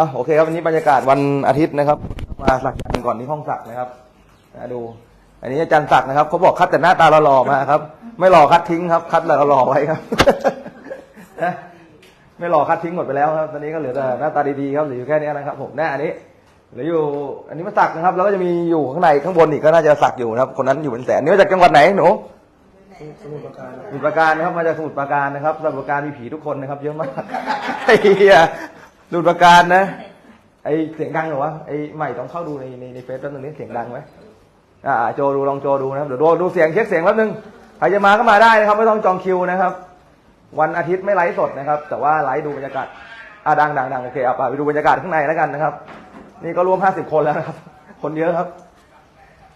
อะโอเคครับวันนี้บรรยากาศวันอาทิตย์นะครับ มาสักยันต์ก่อนที่ห้องสักนะครับนะดู อันนี้อาจารย์สักนะครับเขาบอกคัดแต่หน้าตาหล่อๆมาครับ ไม่หล่อคัดทิ้งครับ คัดแต่หล่อๆไว้ครับนะไม่หล่อคัดทิ้งหมดไปแล้วครับตอนนี้ก็เหลือแต่หน้าตาดีๆครับเหลืออยู่แค่นี้นะครับ ผมหน้าอันนี้เหลืออยู่อันนี้มาสักนะครับ แล้วก็จะมีอยู่ข้างในข้างบนอีกก็น่าจะสักอยู่นะครับ คนนั้นอยู่เป็นแสนนี่มาจากจังหวัดไหนหนูสมุทรปราการสมุทรปราการนะครับมาจากสมุทรปราการนะครับสมุทรปราการมีผีทุกคนนะครับ เยอะมากไอ้เหี้ย สมุทรปราการนะ ไอเสียงดังเหรอวะไอใหม่ต้องเข้าดูในในในเฟซแป๊บนึงนี่เสียงดังไหมอ่าโจดูลองโจดูนะครับเดี๋ยวดูดูเสียงเช็คเสียงแป๊บนึงใครจะมาก็มาได้นะครับ ไม่ต้องจองคิวนะครับ วันอาทิตย์ไม่ไลฟ์สดนะครับ แต่ว่าไลฟ์ดูบรรยากาศอ่าดังดังดังโอเคเอาไปไปดูบรรยากาศข้างในแล้วกันนะครับ นี่ก็รวมห้าสิบคนแล้วนะครับ คนเยอะครับ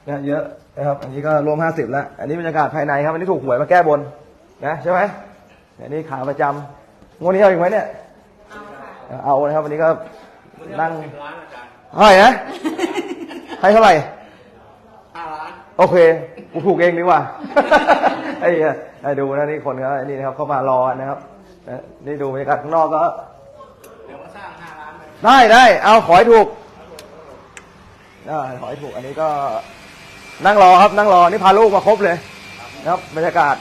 เนี่ยเยอะนะครับ อันนี้ก็รวมห้าสิบแล้ว อันนี้บรรยากาศภายในครับ อันนี้ถูกหวยมาแก้บนนะใช่ไหมอันนี้ขาประจำงวดนี้เอาอีกไหมเนี่ย เอานะครับวันนี้ก็นั่งเท่าไหร่นะให้เท่าไหร่ห้าล้านโอเคกูถูกเองดีกว่าไอ้เหี้ยให้ดูนะนี่คนก็นี่นะครับเข้ามารอนะครับนะนี่ดูบรรยากาศข้างนอกก็เดี๋ยวมาสร้างห้าล้านเลยได้ได้เอาขอให้ถูกได้ขอให้ถูกอันนี้ก็นั่งรอครับนั่งรอนี่พาลูกมาครบเลยนะครับบรรยากาศ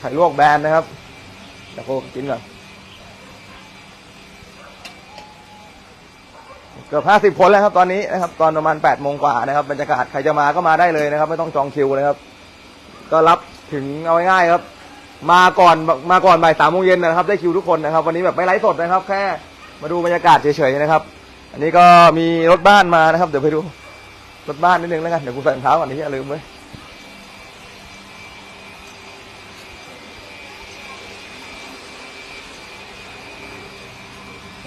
ไข่ลวกแบรนด์นะครับ เดี๋ยวโคกินก่อนเกือบห้าสิบคนแล้วครับตอนนี้นะครับ ตอนประมาณแปดโมงกว่านะครับบรรยากาศใครจะมาก็มาได้เลยนะครับ ไม่ต้องจองคิวนะครับ ก็รับถึงเอาง่ายๆครับ มาก่อนมาก่อนบ่ายสามโมงเย็นนะครับ ได้คิวทุกคนนะครับ วันนี้แบบไม่ไลฟ์สดนะครับ แค่มาดูบรรยากาศเฉยๆนะครับ อันนี้ก็มีรถบ้านมานะครับ เดี๋ยวไปดูรถบ้านนิดนึงแล้วกันเดี๋ยวกูใส่รองเท้าก่อนนี้อย่าลืมไว้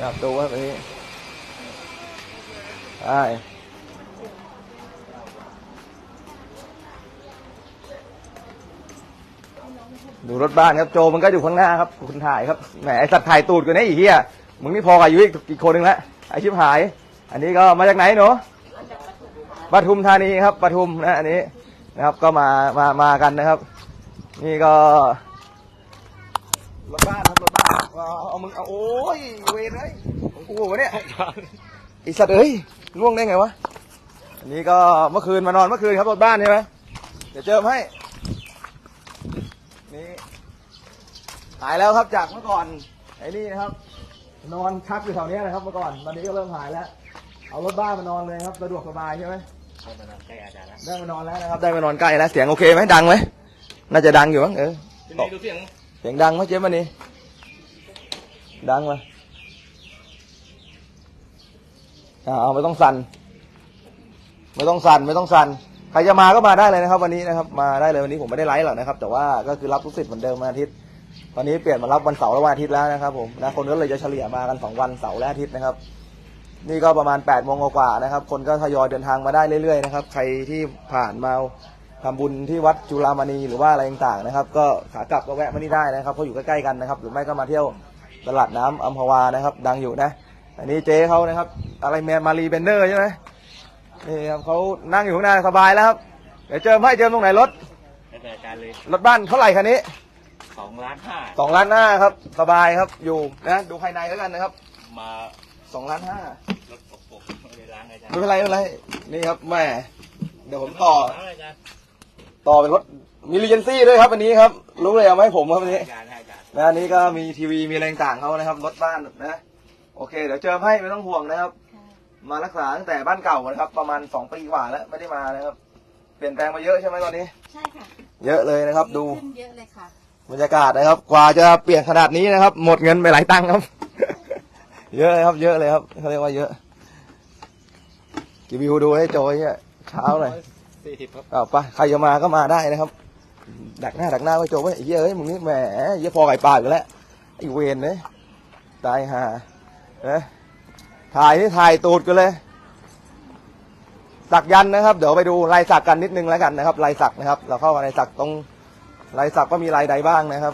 ยอยากดูว่าอันนี้ดูรถบ้านครับโจมันก็อยู่ข้างหน้าครับคุณถ่ายครับแหมไอสัตว์ถ่ายตูดกันนะไอีเหี้ยมึงนี่พอกับอายุอีกอีกคนนึงล้วไอชิบหาย อันนี้ก็มาจากไหนหนูปทุมธานีครับปทุมนะอันนี้นะครับก็มามามากันนะครับ นี่ก็ รถบ้านครับรถบ้านเอาเอามึงเอาโอ้ยเวรเลยของกูวะเนี่ยไอสัตว์เอ้ยล่วงได้ไงวะอันนี้ก็เมื่อคืนมานอนเมื่อคืนครับรถบ้านใช่ไหมเดี๋ยวเจิมให้นี่หายแล้วครับจากเมื่อก่อนไอ้นี่นะครับ นอนชักอยู่แถวเนี้ยนะครับเมื่อก่อนตอนนี้ก็เริ่มหายแล้ว เอารถบ้านมานอนเลยครับสะดวกสบายใช่ไหมให้มานอนใกล้อาจารย์แล้วได้มานอนแล้วนะครับได้มานอนใกล้แล้วเสียงโอเคไหมดังไหมน่าจะดังอยู่มั้งเออทีนี้ดูเสียง เสียงดังไหมเจ๊มันนี่ดังไหมอ่าเอาไม่ต้องสั่น ไม่ต้องสั่น ไม่ต้องสั่น ใครจะมาก็มาได้เลยนะครับ วันนี้นะครับ มาได้เลยวันนี้ผมไม่ได้ไลฟ์หรอกนะครับ แต่ว่าก็คือรับทุกสิทธิ์เหมือนเดิมวันอาทิตย์ ตอนนี้เปลี่ยนมารับวันเสาร์และวันอาทิตย์แล้วนะครับ ผมนะคนก็เลยจะเฉลี่ยมากันสองวันเสาร์และอาทิตย์นะครับ นี่ก็ประมาณ8ปดโมงกว่านะครับ คนก็ทยอยเดินทางมาได้เรื่อยๆนะครับ ใครที่ผ่านมา ทำบุญที่วัดจุฬามณีหรือว่าอะไรต่างๆนะครับ ก็ขากลับก็แวะมานี่ได้นะครับเพราะอยู่ใกล้ๆกันนะครับ หรือไม่ก็มาเที่ยวตลาดน้ำอัมพวานะครับ ดังอยู่นะ อันนี้เจ๊เขานะครับ อะไรแมนมารีเบนเดอร์ใช่ไหมนี่ครับเขานั่งอยู่ข้างหน้าสบายแล้วครับเดี๋ยวเจิมให้เจิมตรงไหนรถให้แต่อาจารย์เลยรถบ้านเท่าไหร่คันนี้สองล้านห้าสองล้านห้าครับสบายครับอยู่นะดูภายในแล้วกันนะครับ มาสองล้านห้ารถปกปกไม่ได้ล้างอาจารย์ไม่เป็นไรไม่เป็นไรนี่ครับแม่เดี๋ยวผมต่อ ต่อเป็นรถมีรีเจนซี่ด้วยครับอันนี้ครับรู้เลยเอามาให้ผมครับอันนี้อาจารย์ให้อาจารย์นะอันนี้ก็มีทีวีมีอะไรต่างๆเขานะครับรถบ้านนะโอเค เดี๋ยวเจิมให้ไม่ต้องห่วงนะครับ มารักษาตั้งแต่บ้านเก่านะครับ ประมาณสองปีกว่าแล้วไม่ได้มานะครับ เปลี่ยนแปลงมาเยอะใช่ไหมตอนนี้ ใช่ค่ะ เยอะเลยนะครับ ดูขึ้นเยอะเลยค่ะบรรยากาศนะครับ กว่าจะเปลี่ยนขนาดนี้นะครับ หมดเงินไปหลายตังค์ครับ เยอะเลยครับ เยอะเลยครับเขาเรียกว่าเยอะรีวิวดูให้โจยเนี่ยเช้าหน่อย สี่สิบครับเอาไปใครจะมาก็มาได้นะครับ ดักหน้าดักหน้าไว้โจไว้ไอ้เหี้ยเอ้ยมึงนี่แหมเหี้ยพอไก่ปลาอยู่แล้วไอ้เวนเลยตายห่าเนะถ่ายนี่ถ่ายตูดกันเลยสักยันนะครับ เดี๋ยวไปดูลายสักกันนิดนึงแล้วกันนะครับลายสักนะครับ เราเข้ามาในสักตรงลายสักก็มีลายใดบ้างนะครับ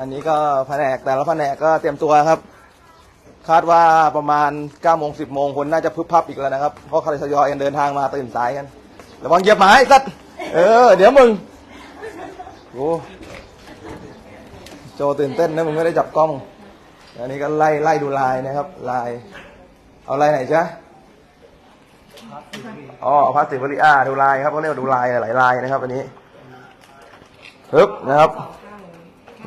อันนี้ก็แผนกแต่ละแผนกก็เตรียมตัวครับ คาดว่าประมาณ9โมง10โมงคนน่าจะพึบพับอีกแล้วนะครับ เพราะเขาทยอยกันเดินทางมาตื่นสายกัน ระวังเหยียบหมาไอ้สัตว์เออ เดี๋ยวมึงโอ้โจตื่นเต้นนะมึงไม่ได้จับกล้อง อันนี้ก็ไล่ไล่ดูลายนะครับ ลาย เอาลายไหนจ๊ะอ๋อพาสติบริอาดูลายครับเขาเรียกว่าดูลายหลายลายนะครับ อันนี้ปึ๊บนะครับ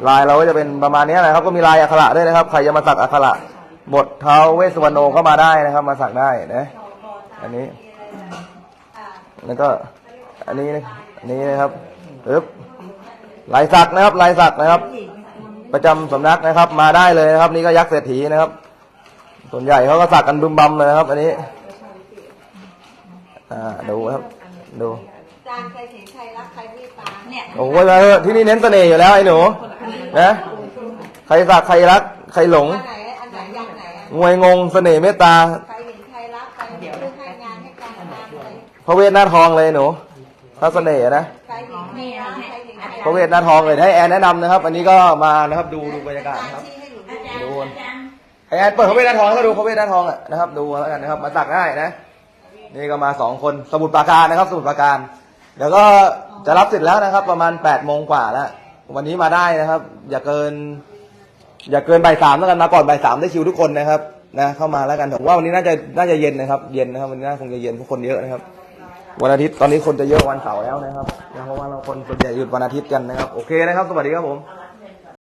ลายเราก็จะเป็นประมาณนี้นะครับ ก็มีลายอักขระด้วยนะครับ ใครจะมาสักอักขระบทเท้าเวสวรรณโนก็มาได้นะครับ มาสักได้นะ อันนี้ แล้วก็อันนี้นะอันนี้นะครับปึ๊บลายสักนะครับลายสักนะครับ ประจำสำนักนะครับ มาได้เลยนะครับ นี่ก็ยักษ์เศรษฐีนะครับ ส่วนใหญ่เขาก็สักกันบึมบัมเลยนะครับ อันนี้ อ่าดูครับดูจานใครเห็นใครรักใครเมตตาเนี่ยโอ้ยมาเถอะที่นี่เน้นเสน่ห์อยู่แล้วไอ้หนูนะใครสักใครรัก ใครหลงอันไหนอันไหนอย่างไหนอะงวยงงเสน่ห์เมตตา รพระเวทหน้าทองเลยหนูถ้าเสน่ห์นะใครเห็นใครรักใครเห็นใครพระเวทหน้าทองเลยให้แอนแนะนำนะครับ อันนี้ก็มานะครับดูดูบรรยากาศนะครับชี้ให้หนูดูดูไอแอนเปิดพระเวทหน้าทองให้เขาดูพระเวทหน้าทองอะนะครับ ดูแล้วกันนะครับ มาสักได้นะ นี่ก็มาสองคนสมุดปราการนะครับ สมุดปราการเดี๋ยวก็จะรับเสร็จแล้วนะครับ ประมาณแปดโมงกว่าแล้ววันนี้มาได้นะครับ อย่าเกิน อย่าเกินบ่ายสามแล้วกันมาก่อนบ่ายสามได้คิวทุกคนนะครับนะเข้ามาแล้วกันผมว่าวันนี้น่าจะน่าจะเย็นนะครับ เย็นนะครับวันนี้น่าคงจะเย็นทุกคนเยอะนะครับ วันอาทิตย์ตอนนี้คนจะเยอะวันเสาร์แล้วนะครับนะเพราะว่าเราคนส่วนใหญ่หยุดวันอาทิตย์กันนะครับ โอเคนะครับ สวัสดีครับผม